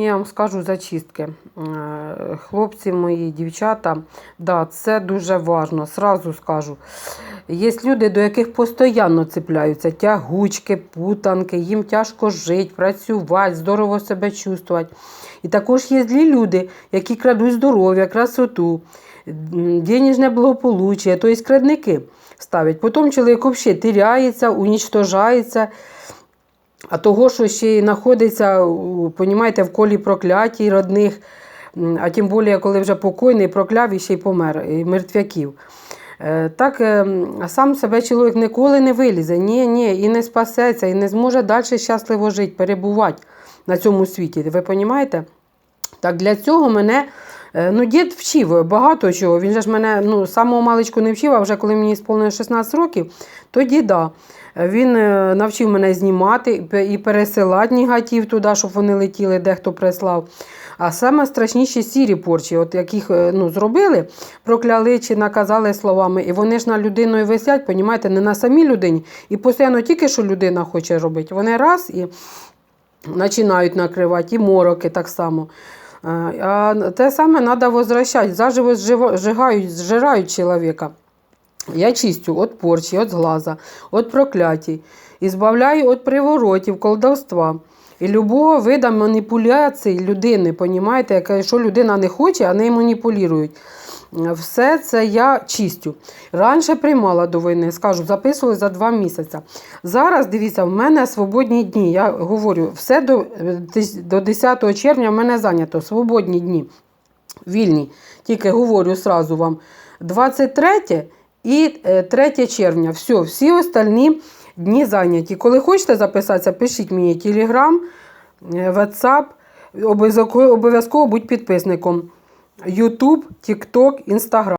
Я вам скажу зачистки. Е, Хлопці мої, дівчата, да, це дуже важливо. Сразу скажу. Є люди, до яких постійно цепляються, тягучки, путанки, їм тяжко жити, працювати, здорово себе чувствувати. І також є злі люди, які крадуть здоров'я, красоту, денежне благополуччя, тобто крадники ставлять. Потім чоловік взагалі тіряється, унічтожається. А того, що ще й знаходиться, понімаєте, в колі проклятій родних, а тим більше, коли вже покойний, прокляв і ще й помер, і мертвяків. Е, Так е, сам себе чоловік ніколи не вилізе, ні, ні, і не спасеться, і не зможе далі щасливо жити, перебувати на цьому світі. Ви розумієте? Так для цього мене ну, дід вчив багато чого. Він же ж мене ну, самого маличку не вчив, а вже коли мені сповнилося 16 років, то діда. Він е, навчив мене знімати і пересилати негатив туди, щоб вони летіли, де хто прислав. А саме страшніші сірі порчі, от яких е, ну, зробили, прокляли чи наказали словами, і вони ж на людиною висять, понімаєте, не на самій людині. І постійно тільки що людина хоче робити. Вони раз і починають накривати, і мороки так само. А те саме треба возвращати. Заживо зжигають, зжирають чоловіка. Я чистю від порчі, від глаза, від проклятій, і збавляю від приворотів, колдовства. І любого вида маніпуляцій людини, понімаєте, що людина не хоче, а нею маніпулюють. Все це я чистю. Раніше приймала до війни, скажу, записували за два місяці. Зараз, дивіться, в мене свободні дні. Я говорю, все до, е, до 10 червня в мене зайнято, свободні дні. Вільні. Тільки говорю сразу вам. 23 і е, 3 червня. Все, всі остальні дні зайняті. Коли хочете записатися, пишіть мені Телеграм, WhatsApp. Обов'язково будь підписником. YouTube, TikTok, Instagram.